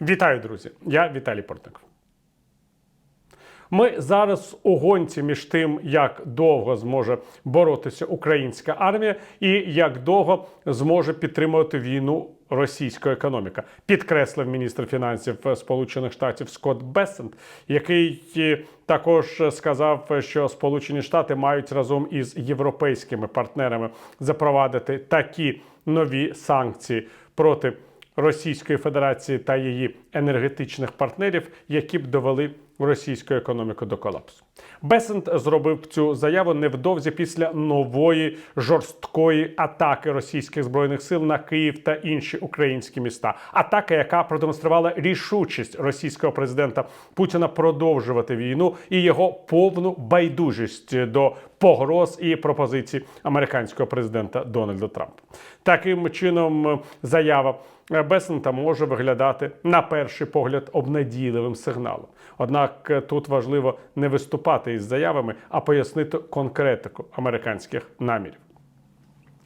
Вітаю, друзі! Я Віталій Портников. Ми зараз у гонці між тим, як довго зможе боротися українська армія, і як довго зможе підтримувати війну російська економіка, підкреслив міністр фінансів Сполучених Штатів Скотт Бессент, який е, також сказав, що Сполучені Штати мають разом із європейськими партнерами запровадити такі нові санкції проти. Російської Федерації та її енергетичних партнерів, які б довели російську економіку до колапсу. Бесент зробив цю заяву невдовзі після нової жорсткої атаки російських збройних сил на Київ та інші українські міста. Атака, яка продемонструвала рішучість російського президента Путіна продовжувати війну і його повну байдужість до погроз і пропозицій американського президента Дональда Трампа. Таким чином, заява Бесента може виглядати на перший погляд обнадійливим сигналом. Однак е, тут важливо не виступати із заявами, а пояснити конкретику американських намірів.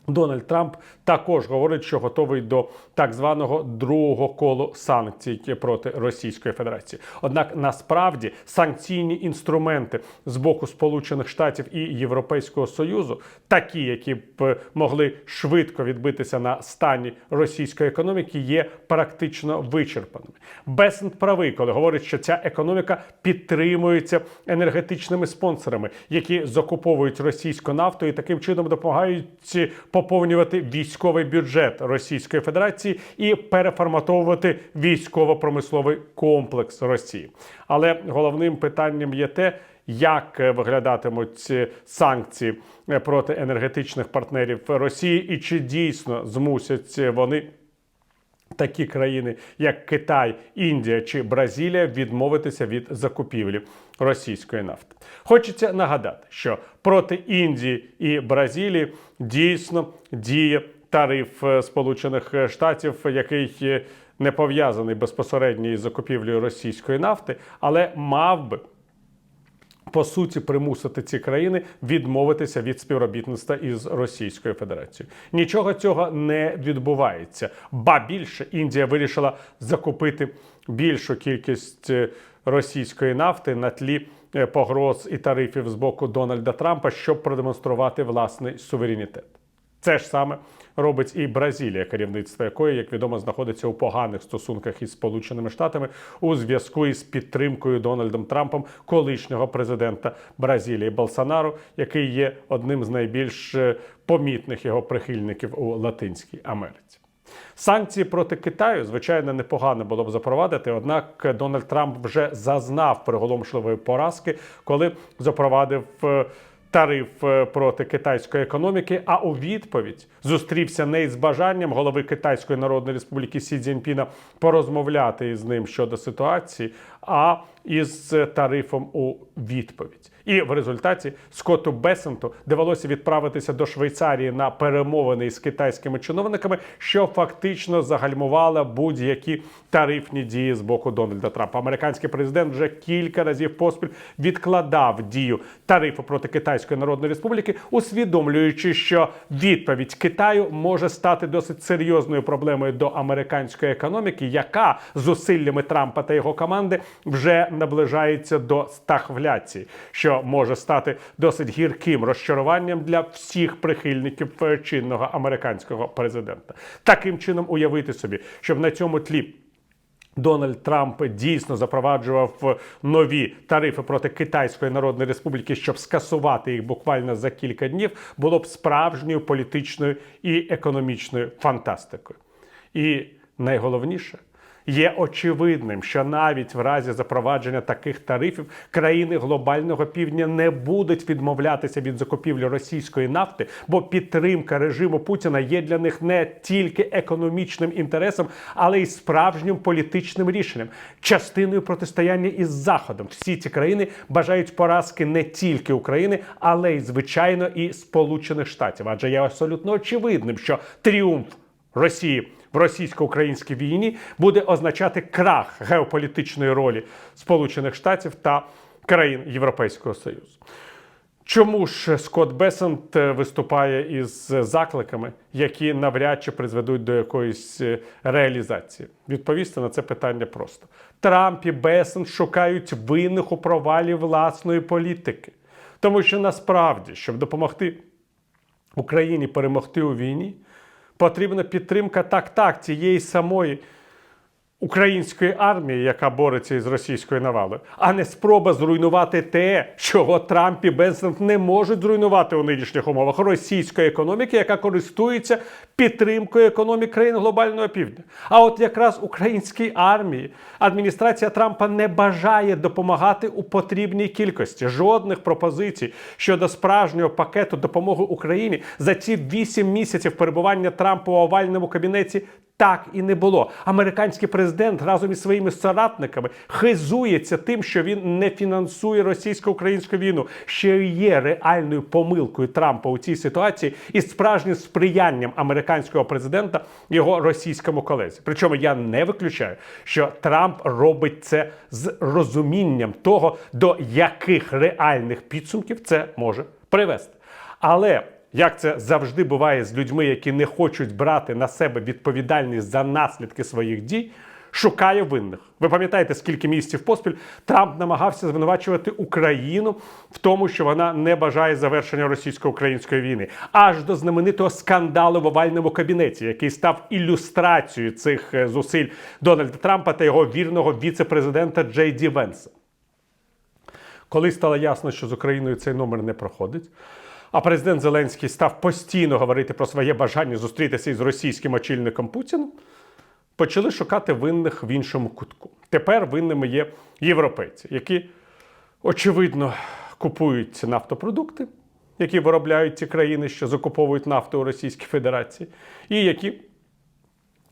Дональд Трамп також говорить, що готовий до так званого другого колу санкцій проти Російської Федерації. Однак насправді санкційні інструменти з боку Сполучених Штатів і Європейського Союзу, такі, які б могли швидко відбитися на стані російської економіки, є практично вичерпаними. Бесент правий, коли говорить, що ця економіка підтримується енергетичними спонсорами, які закуповують російську нафту і таким чином допомагають поповнювати військовий бюджет Російської Федерації і переформатовувати військово-промисловий комплекс Росії. Але головним питанням є те, як виглядатимуть ці санкції проти енергетичних партнерів Росії, і чи дійсно змусять вони такі країни, як Китай, Індія чи Бразилія, відмовитися від закупівлі російської нафти. Хочеться нагадати, що проти Індії і Бразилії дійсно діє тариф е, Сполучених Штатів, який е, не пов'язаний безпосередньо із закупівлею російської нафти, але мав би по суті примусити ці країни відмовитися від співробітництва із Російською Федерацією. Нічого цього не відбувається. Ба більше Індія вирішила закупити більшу кількість е, російської нафти на тлі е, погроз і тарифів з боку Дональда Трампа, щоб продемонструвати власний суверенітет. Це ж саме робить і Бразилія, керівництво якої, як відомо, знаходиться у поганих стосунках із Сполученими Штатами у зв'язку із підтримкою Дональдом Трампом колишнього президента Бразилії Болсонару, який є одним з найбільш е, помітних його прихильників у Латинській Америці. Санкції проти Китаю, звичайно, непогано було б запровадити. Однак Дональд Трамп вже зазнав приголомшливої поразки, коли запровадив. Тариф е, проти китайської економіки, а у відповідь зустрівся не із бажанням голови Китайської Народної Республіки Сі Цзіньпіна порозмовляти із ним щодо ситуації, а із тарифом у відповідь. І в результаті Скотту Бесенту довелося відправитися до Швейцарії на перемовини із китайськими чиновниками, що фактично загальмувало будь-які тарифні дії з боку Дональда Трампа. Американський президент вже кілька разів поспіль відкладав дію тарифу проти Китайської Народної Республіки, усвідомлюючи, що відповідь Китаю може стати досить серйозною проблемою до американської економіки, яка зусиллями Трампа та його команди вже наближається до стагфляції, що може стати досить гірким розчаруванням для всіх прихильників е, чинного американського президента. Таким чином уявити собі, щоб на цьому тлі. Дональд Трамп дійсно запроваджував нові тарифи проти Китайської Народної Республіки, щоб скасувати їх буквально за кілька днів, було б справжньою політичною і економічною фантастикою. І найголовніше. Є очевидним, що навіть в разі запровадження таких тарифів країни глобального півдня не будуть відмовлятися від закупівлі російської нафти, бо підтримка режиму Путіна є для них не тільки економічним інтересом, але й справжнім політичним рішенням, частиною протистояння із Заходом. Всі ці країни бажають поразки не тільки України, але й звичайно і Сполучених Штатів. Адже є абсолютно очевидним, що тріумф Росії в російсько-українській війні буде означати крах геополітичної ролі Сполучених Штатів та країн Європейського Союзу. Чому ж Скотт Бесент е, виступає із закликами, які навряд чи призведуть до якоїсь е, реалізації? Відповісти на це питання просто: Трамп і Бесент шукають винних у провалі власної політики, тому що насправді, щоб допомогти Україні перемогти у війні, потрібна підтримка так так цієї самої української армії, яка бореться із російською навалою, а не спроба зруйнувати те, чого Трамп і Бенсент не можуть зруйнувати у нинішніх умовах. Російської економіки, яка користується підтримкою економік країн глобального півдня. А от якраз українській армії адміністрація Трампа не бажає допомагати у потрібній кількості. Жодних пропозицій щодо справжнього пакету допомоги Україні за ці вісім місяців перебування Трампа у овальному кабінеті так і не було. Американський президент разом із своїми соратниками хизується тим, що він не фінансує російсько-українську війну, що є реальною помилкою Трампа у цій ситуації і справжнім сприянням американського президента його російському колезі. Причому я не виключаю, що Трамп робить це з розумінням того, до яких реальних підсумків це може привести. Але як це завжди буває з людьми, які не хочуть брати на себе відповідальність за наслідки своїх дій, шукає винних. Ви пам'ятаєте, скільки місяців поспіль Трамп намагався звинувачувати Україну в тому, що вона не бажає завершення російсько-української війни, аж до знаменитого скандалу в овальному кабінеті, який став ілюстрацією цих е, зусиль Дональда Трампа та його вірного віце-президента Джей Ді Венса. Коли стало ясно, що з Україною цей номер не проходить, а президент Зеленський став постійно говорити про своє бажання зустрітися із російським очільником Путіним, почали шукати винних в іншому кутку. Тепер винними є європейці, які, очевидно, купують нафтопродукти, які виробляють ті країни, що закуповують нафту у Російській Федерації, і які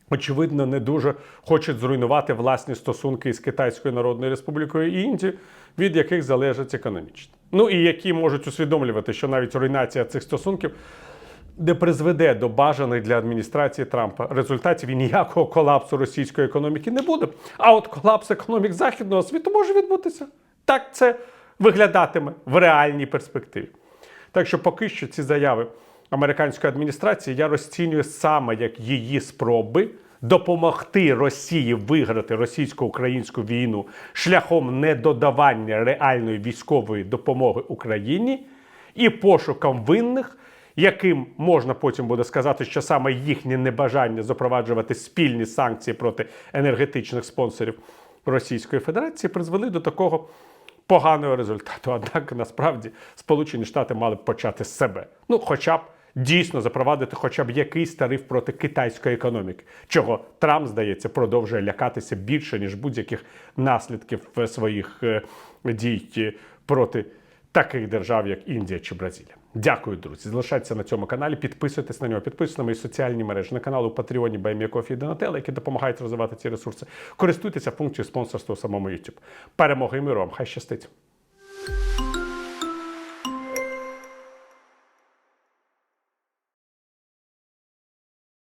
очевидно, не дуже хочуть зруйнувати власні стосунки із Китайською Народною Республікою і Індією, від яких залежать економічно. Ну і які можуть усвідомлювати, що навіть руйнація цих стосунків не призведе до бажаних для адміністрації Трампа результатів і ніякого колапсу російської економіки не буде. А от колапс економік західного світу може відбутися. Так це виглядатиме в реальній перспективі. Так що поки що ці заяви американської адміністрації я розцінюю саме як її спроби допомогти Росії виграти російсько-українську війну шляхом недодавання реальної військової допомоги Україні і пошуком винних, яким можна потім буде сказати, що саме їхнє небажання запроваджувати спільні санкції проти енергетичних спонсорів Російської Федерації призвели до такого поганого результату. Однак насправді Сполучені Штати мали б почати з себе. Ну, хоча б дійсно запровадити хоча б якийсь тариф проти китайської економіки, чого Трамп, здається, продовжує лякатися більше, ніж будь-яких наслідків своїх е, дій е, проти таких держав, як Індія чи Бразилія. Дякую, друзі. Залишайтеся на цьому каналі, підписуйтесь на нього, підписуйтесь на мої соціальні мережі, на канал у Патреоні Байміякофі і які допомагають розвивати ці ресурси. Користуйтеся функцією спонсорства у самому YouTube. Перемоги і миру вам! Хай щастить!